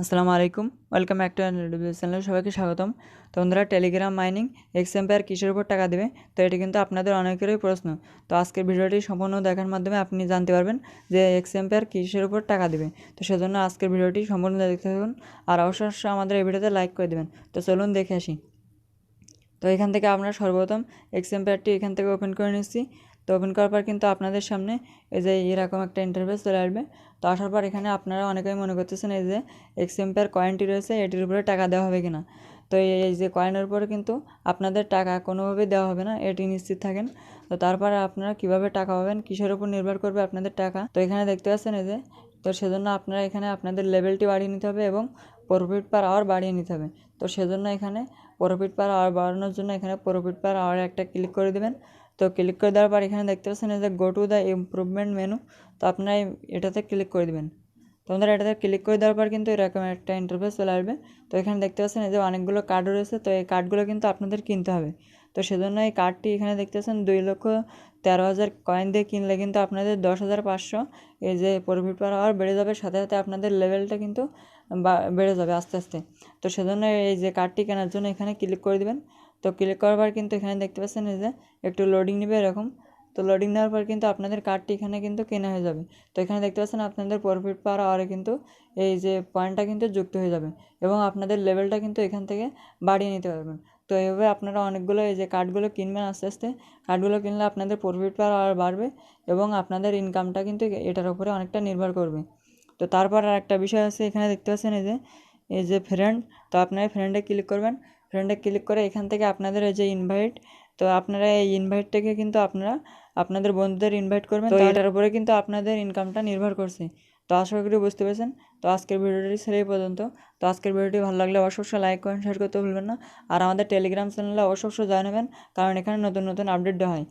আসসালামু আলাইকুম। Welcome back to channel. সবাইকে স্বাগতম। তো বন্ধুরা, টেলিগ্রাম মাইনিং এক্সএম্পায়ার কিসের উপর টাকা দেবে? তো এটি কিন্তু আপনাদের অনেকেরই প্রশ্ন। তো আজকের ভিডিওটি সম্পূর্ণ দেখার মাধ্যমে আপনি জানতে পারবেন যে এক্সএম্পায়ার কিসের উপর টাকা দেবে। তো সেজন্য আজকের ভিডিওটি সম্পূর্ণ দেখতে থাকুন আর অবশ্যই আমাদের এই ভিডিওতে লাইক করে দেবেন। তো চলুন দেখে আসি। তো এখান থেকে আমরা সর্বপ্রথম এক্সএম্পায়ারটি এখান থেকে ওপেন করে নিচ্ছি। তো ওপেন করার পর কিন্তু আপনাদের সামনে এই যে এরকম একটা ইন্টারফেস চলে আসবে। তো আসার পর এখানে আপনারা অনেকেই মনে করতেছেন এই যে এক্সএম্পায়ার কয়েনটি রয়েছে, এটির উপরে টাকা দেওয়া হবে কিনা? তো এই যে কয়েনের উপরে কিন্তু আপনাদের টাকা কোনোভাবেই দেওয়া হবে না, এটি নিশ্চিত থাকেন। তো তারপরে আপনারা কীভাবে টাকা পাবেন, কিসের উপর নির্ভর করবে আপনাদের টাকা? তো এখানে দেখতে পাচ্ছেন এই যে, তো সেজন্য আপনারা এখানে আপনাদের লেভেলটি বাড়িয়ে নিতে হবে এবং প্রফিট পার আওয়ার বাড়িয়ে নিতে হবে। তো সেজন্য এখানে প্রফিট পার আওয়ার বাড়ানোর জন্য এখানে প্রফিট পার আওয়ার একটা ক্লিক করে দেবেন। তো ক্লিক করে দেওয়ার পর এখানে দেখতে পাচ্ছেন যে go to the improvement menu তো আপনারা এটাতে ক্লিক করে দেবেন। তো আমাদের এটাতে ক্লিক করে দেওয়ার পর কিন্তু এরকম একটা ইন্টারফেস চলে আসবে। তো এখানে দেখতে পাচ্ছেন এই যে অনেকগুলো কার্ড রয়েছে, তো এই কার্ডগুলো কিন্তু আপনাদের কিনতে হবে। তো সেজন্য এই কার্ডটি এখানে দেখতে পাচ্ছেন দুই লক্ষ তেরো হাজার কয়েন দিয়ে কিনলে কিন্তু আপনাদের দশ হাজার পাঁচশো এই যে প্রফিট পার আওয়ার বেড়ে যাবে। সাথে সাথে আপনাদের লেভেলটা কিন্তু বেড়ে যাবে আস্তে আস্তে। তো সেজন্য এই যে কার্ডটি কেনার জন্য এখানে ক্লিক করে দিবেন। তো ক্লিক করার পর কিন্তু এখানে দেখতে পাচ্ছেন যে একটু লোডিং নেবে এরকম। তো লোডিং নেওয়ার পর কিন্তু আপনাদের কার্ডটি এখানে কিন্তু কেনা হয়ে যাবে। তো এখানে দেখতে পাচ্ছেন আপনাদের প্রফিট পার আওয়ারে কিন্তু এই যে পয়েন্টটা কিন্তু যুক্ত হয়ে যাবে এবং আপনাদের লেভেলটা কিন্তু এখান থেকে বাড়িয়ে নিতে পারবেন। তো এইভাবে আপনারা অনেকগুলো এই যে কার্ডগুলো কিনবেন আস্তে আস্তে কার্ডগুলো কিনলে আপনাদের প্রফিট পার আওয়ার বাড়বে এবং আপনাদের ইনকামটা কিন্তু এটার উপরে অনেকটা নির্ভর করবে। তো তারপর আর একটা বিষয় আছে, এখানে দেখতে পাচ্ছেন এই যে এই যে ফ্রেন্ড তো আপনারা ফ্রেন্ডে ক্লিক করবেন। ফ্রেন্ডে ক্লিক করে এখান থেকে আপনাদের এই যে ইনভাইট তো আপনারা এই ইনভাইটটাকে কিন্তু আপনারা আপনাদের বন্ধুদের ইনভাইট করবেন। তো এটার উপরে কিন্তু আপনাদের ইনকামটা নির্ভর করছে। তো আশা করি বুঝতে পেরেছেন। তো আজকের ভিডিওটি ছেড়ে এই পর্যন্ত। তো আজকের ভিডিওটি ভালো লাগলে অবশ্যই লাইক করেন শেয়ার করতে ভুলবেন না। আর আমাদের টেলিগ্রাম চ্যানেলে অবশ্যই জয়েন হবেন কারণ এখানে নতুন নতুন আপডেট দেওয়া হয়।